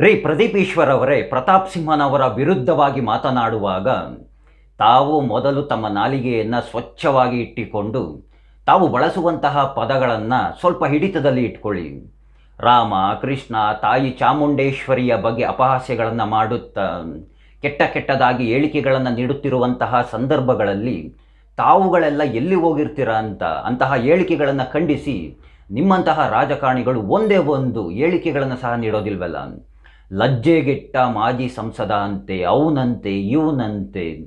ರೀ ಪ್ರದೀಪ್ ಈಶ್ವರ್ ಅವರೇ, ಪ್ರತಾಪ್ ಸಿಂಹನವರ ವಿರುದ್ಧವಾಗಿ ಮಾತನಾಡುವಾಗ ತಾವು ಮೊದಲು ತಮ್ಮ ನಾಲಿಗೆಯನ್ನು ಸ್ವಚ್ಛವಾಗಿ ಇಟ್ಟಿಕೊಂಡು, ತಾವು ಬಳಸುವಂತಹ ಪದಗಳನ್ನು ಸ್ವಲ್ಪ ಹಿಡಿತದಲ್ಲಿ ಇಟ್ಕೊಳ್ಳಿ. ರಾಮ, ಕೃಷ್ಣ, ತಾಯಿ ಚಾಮುಂಡೇಶ್ವರಿಯ ಬಗ್ಗೆ ಅಪಹಾಸ್ಯಗಳನ್ನು ಮಾಡುತ್ತಾ, ಕೆಟ್ಟ ಕೆಟ್ಟದಾಗಿ ಹೇಳಿಕೆಗಳನ್ನು ನೀಡುತ್ತಿರುವಂತಹ ಸಂದರ್ಭಗಳಲ್ಲಿ ತಾವುಗಳೆಲ್ಲ ಎಲ್ಲಿ ಹೋಗಿರ್ತೀರಾ ಅಂತ ಅಂತಹ ಹೇಳಿಕೆಗಳನ್ನು ಖಂಡಿಸಿ ನಿಮ್ಮಂತಹ ರಾಜಕಾರಣಿಗಳು ಒಂದೇ ಒಂದು ಹೇಳಿಕೆಗಳನ್ನು ಸಹ ನೀಡೋದಿಲ್ವಲ್ಲ. ಲಜ್ಜೆಗೆಟ್ಟ ಮಾಜಿ ಸಂಸದ ಅಂತೆ ಅವನಂತೆ, ಇವನಂತೆ.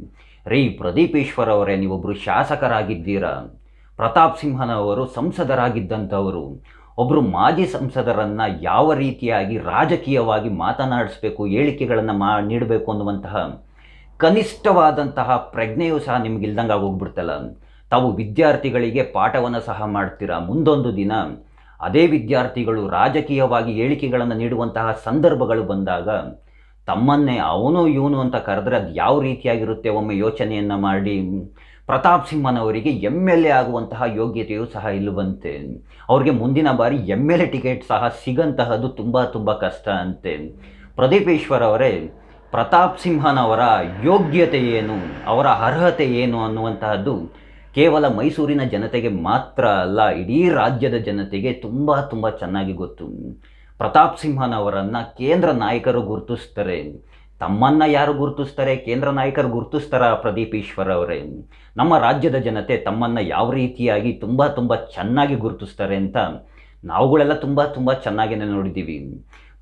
ರೀ ಪ್ರದೀಪ್ ಈಶ್ವರ್ ಅವರೇ ನೀವೊಬ್ಬರು ಶಾಸಕರಾಗಿದ್ದೀರಾ? ಪ್ರತಾಪ್ ಸಿಂಹನವರು ಸಂಸದರಾಗಿದ್ದಂಥವರು. ಒಬ್ಬರು ಮಾಜಿ ಸಂಸದರನ್ನು ಯಾವ ರೀತಿಯಾಗಿ ರಾಜಕೀಯವಾಗಿ ಮಾತನಾಡಿಸ್ಬೇಕು, ಹೇಳಿಕೆಗಳನ್ನು ಮಾ, ನೀಡಬೇಕು ಅನ್ನುವಂತಹ ಕನಿಷ್ಠವಾದಂತಹ ಪ್ರಜ್ಞೆಯೂ ಸಹ ನಿಮ್ಗೆ ಇಲ್ದಂಗೆ ಆಗೋಗ್ಬಿಡ್ತಲ್ಲ ತಾವು ವಿದ್ಯಾರ್ಥಿಗಳಿಗೆ ಪಾಠವನ್ನು ಸಹ ಮಾಡ್ತೀರಾ? ಮುಂದೊಂದು ದಿನ. ಅದೇ ವಿದ್ಯಾರ್ಥಿಗಳು ರಾಜಕೀಯವಾಗಿ ಹೇಳಿಕೆಗಳನ್ನು ನೀಡುವಂತಹ ಸಂದರ್ಭಗಳು ಬಂದಾಗ ತಮ್ಮನ್ನೇ ಅವನು ಇವನು ಅಂತ ಕರೆದ್ರೆ ಅದು ಯಾವ ರೀತಿಯಾಗಿರುತ್ತೆ ಒಮ್ಮೆ ಯೋಚನೆಯನ್ನು ಮಾಡಿ. ಪ್ರತಾಪ್ ಸಿಂಹನವರಿಗೆ ಎಂ ಎಲ್ ಎ ಆಗುವಂತಹ ಯೋಗ್ಯತೆಯೂ ಸಹ ಇಲ್ಲವಂತೆ. ಅವ್ರಿಗೆ ಮುಂದಿನ ಬಾರಿ ಎಂ ಎಲ್ ಎ ಟಿಕೆಟ್ ಸಹ ಸಿಗಂತಹದ್ದು ತುಂಬ ತುಂಬ ಕಷ್ಟ ಅಂತೆ. ಪ್ರದೀಪೇಶ್ವರ್ ಅವರೇ, ಪ್ರತಾಪ್ ಸಿಂಹನವರ ಯೋಗ್ಯತೆ ಏನು, ಅವರ ಅರ್ಹತೆ ಏನು ಅನ್ನುವಂತಹದ್ದು ಕೇವಲ ಮೈಸೂರಿನ ಜನತೆಗೆ ಮಾತ್ರ ಅಲ್ಲ, ಇಡೀ ರಾಜ್ಯದ ಜನತೆಗೆ ತುಂಬ ತುಂಬ ಚೆನ್ನಾಗಿ ಗೊತ್ತು. ಪ್ರತಾಪ್ ಸಿಂಹನವರನ್ನು ಕೇಂದ್ರ ನಾಯಕರು ಗುರುತಿಸ್ತಾರೆ. ತಮ್ಮನ್ನು ಯಾರು ಗುರುತಿಸ್ತಾರೆ? ಕೇಂದ್ರ ನಾಯಕರು ಗುರುತಿಸ್ತಾರ ಪ್ರದೀಪ್ ಈಶ್ವರ್ ಅವರೇ? ನಮ್ಮ ರಾಜ್ಯದ ಜನತೆ ತಮ್ಮನ್ನು ಯಾವ ರೀತಿಯಾಗಿ ತುಂಬ ತುಂಬ ಚೆನ್ನಾಗಿ ಗುರುತಿಸ್ತಾರೆ ಅಂತ ನಾವುಗಳೆಲ್ಲ ತುಂಬ ತುಂಬ ಚೆನ್ನಾಗಿನೇ ನೋಡಿದ್ದೀವಿ.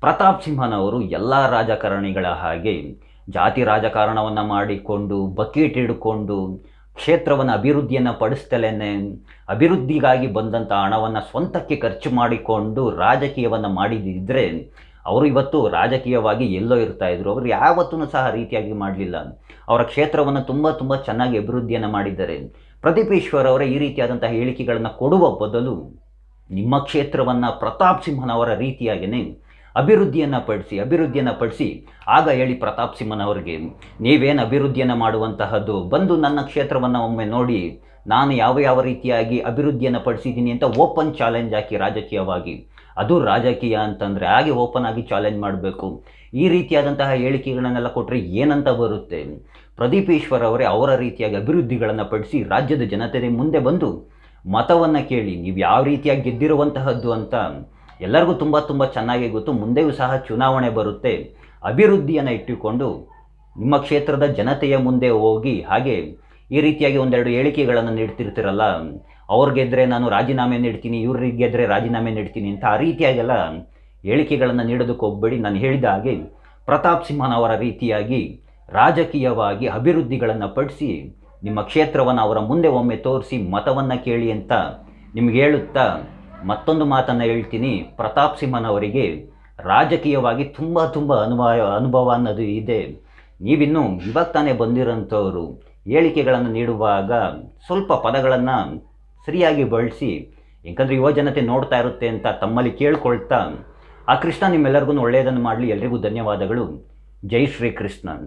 ಪ್ರತಾಪ್ ಸಿಂಹನವರು ಎಲ್ಲ ರಾಜಕಾರಣಿಗಳ ಹಾಗೆ ಜಾತಿ ರಾಜಕಾರಣವನ್ನು ಮಾಡಿಕೊಂಡು, ಬಕೀಟ್ ಹಿಡ್ಕೊಂಡು ಕ್ಷೇತ್ರವನ್ನು ಅಭಿವೃದ್ಧಿಯನ್ನು ಪಡಿಸ್ತಲೇನೆ, ಅಭಿವೃದ್ಧಿಗಾಗಿ ಬಂದಂಥ ಹಣವನ್ನು ಸ್ವಂತಕ್ಕೆ ಖರ್ಚು ಮಾಡಿಕೊಂಡು ರಾಜಕೀಯವನ್ನು ಮಾಡಿದಿದ್ದರೆ ಅವರು ಇವತ್ತು ರಾಜಕೀಯವಾಗಿ ಎಲ್ಲೋ ಇರ್ತಾ ಇದ್ರು. ಅವರು ಯಾವತ್ತೂ ಸಹ ರೀತಿಯಾಗಿ ಮಾಡಲಿಲ್ಲ. ಅವರ ಕ್ಷೇತ್ರವನ್ನು ತುಂಬ ತುಂಬ ಚೆನ್ನಾಗಿ ಅಭಿವೃದ್ಧಿಯನ್ನು ಮಾಡಿದ್ದಾರೆ. ಪ್ರದೀಪ್ ಈಶ್ವರ್ ಅವರ ಈ ರೀತಿಯಾದಂಥ ಹೇಳಿಕೆಗಳನ್ನು ಕೊಡುವ ಬದಲು ನಿಮ್ಮ ಕ್ಷೇತ್ರವನ್ನು ಪ್ರತಾಪ್ ಸಿಂಹನವರ ರೀತಿಯಾಗಿಯೇ ಅಭಿವೃದ್ಧಿಯನ್ನು ಪಡಿಸಿ ಅಭಿವೃದ್ಧಿಯನ್ನು ಪಡಿಸಿ. ಆಗ ಹೇಳಿ ಪ್ರತಾಪ್ ಸಿಂಹನವರಿಗೆ ನೀವೇನು ಅಭಿವೃದ್ಧಿಯನ್ನು ಮಾಡುವಂತಹದ್ದು? ಬಂದು ನನ್ನ ಕ್ಷೇತ್ರವನ್ನು ಒಮ್ಮೆ ನೋಡಿ. ನಾನು ಯಾವ ಯಾವ ರೀತಿಯಾಗಿ ಅಭಿವೃದ್ಧಿಯನ್ನು ಪಡಿಸಿದ್ದೀನಿ ಅಂತ ಓಪನ್ ಚಾಲೆಂಜ್ ಹಾಕಿ ರಾಜಕೀಯವಾಗಿ. ಅದು ರಾಜಕೀಯ ಅಂತಂದರೆ ಹಾಗೆ ಓಪನ್ ಆಗಿ ಚಾಲೆಂಜ್ ಮಾಡಬೇಕು. ಈ ರೀತಿಯಾದಂತಹ ಹೇಳಿಕೆಗಳನ್ನೆಲ್ಲ ಕೊಟ್ಟರೆ ಏನಂತ ಬರುತ್ತೆ? ಪ್ರದೀಪ್ ಈಶ್ವರ್ ಅವರೇ ಅವರ ರೀತಿಯಾಗಿ ಅಭಿವೃದ್ಧಿಗಳನ್ನು ಪಡಿಸಿ ರಾಜ್ಯದ ಜನತೆ ಮುಂದೆ ಬಂದು ಮತವನ್ನು ಕೇಳಿ, ನೀವು ಯಾವ ರೀತಿಯಾಗಿ ಗೆದ್ದಿರುವಂತಹದ್ದು ಅಂತ ಎಲ್ಲರಿಗೂ ತುಂಬ ತುಂಬ ಚೆನ್ನಾಗಿ ಗೊತ್ತು. ಮುಂದೆಯೂ ಸಹ ಚುನಾವಣೆ ಬರುತ್ತೆ. ಅಭಿವೃದ್ಧಿಯನ್ನು ಇಟ್ಟುಕೊಂಡು ನಿಮ್ಮ ಕ್ಷೇತ್ರದ ಜನತೆಯ ಮುಂದೆ ಹೋಗಿ ಹಾಗೆ ಈ ರೀತಿಯಾಗಿ ಒಂದೆರಡು ಹೇಳಿಕೆಗಳನ್ನು ನೀಡ್ತಿರ್ತಿರಲ್ಲ, ಅವ್ರು ಗೆದ್ದರೆ ನಾನು ರಾಜೀನಾಮೆ ನೀಡ್ತೀನಿ ಇವ್ರಿಗೆದ್ರೆ ರಾಜೀನಾಮೆ ನೀಡ್ತೀನಿ ಅಂತ ಆ ರೀತಿಯಾಗೆಲ್ಲ ಹೇಳಿಕೆಗಳನ್ನು ನೀಡೋದಕ್ಕೆ ಹೋಗಬೇಡಿ. ನಾನು ಹೇಳಿದ ಹಾಗೆ ಪ್ರತಾಪ್ ಸಿಂಹನವರ ರೀತಿಯಾಗಿ ರಾಜಕೀಯವಾಗಿ ಅಭಿವೃದ್ಧಿಗಳನ್ನು ಪಡಿಸಿ ನಿಮ್ಮ ಕ್ಷೇತ್ರವನ್ನು ಅವರ ಮುಂದೆ ಒಮ್ಮೆ ತೋರಿಸಿ ಮತವನ್ನು ಕೇಳಿ ಅಂತ ನಿಮ್ಗೆ ಹೇಳುತ್ತಾ ಮತ್ತೊಂದು ಮಾತನ್ನು ಹೇಳ್ತೀನಿ. ಪ್ರತಾಪ್ ಸಿಂಹನವರಿಗೆ ರಾಜಕೀಯವಾಗಿ ತುಂಬ ತುಂಬ ಅನುಭವ ಅನುಭವ ಅನ್ನೋದು ಇದೆ. ನೀವಿನ್ನೂ ಇವಾಗ ತಾನೇ ಬಂದಿರೋಂಥವರು, ಹೇಳಿಕೆಗಳನ್ನು ನೀಡುವಾಗ ಸ್ವಲ್ಪ ಪದಗಳನ್ನು ಸರಿಯಾಗಿ ಬಳಸಿ, ಯಾಕಂದರೆ ಯುವ ಜನತೆ ನೋಡ್ತಾ ಇರುತ್ತೆ ಅಂತ ತಮ್ಮಲ್ಲಿ ಕೇಳ್ಕೊಳ್ತಾ, ಆ ಕೃಷ್ಣ ನಿಮ್ಮೆಲ್ಲರಿಗೂ ಒಳ್ಳೆಯದನ್ನು ಮಾಡಲಿ. ಎಲ್ರಿಗೂ ಧನ್ಯವಾದಗಳು. ಜೈ ಶ್ರೀ ಕೃಷ್ಣನ್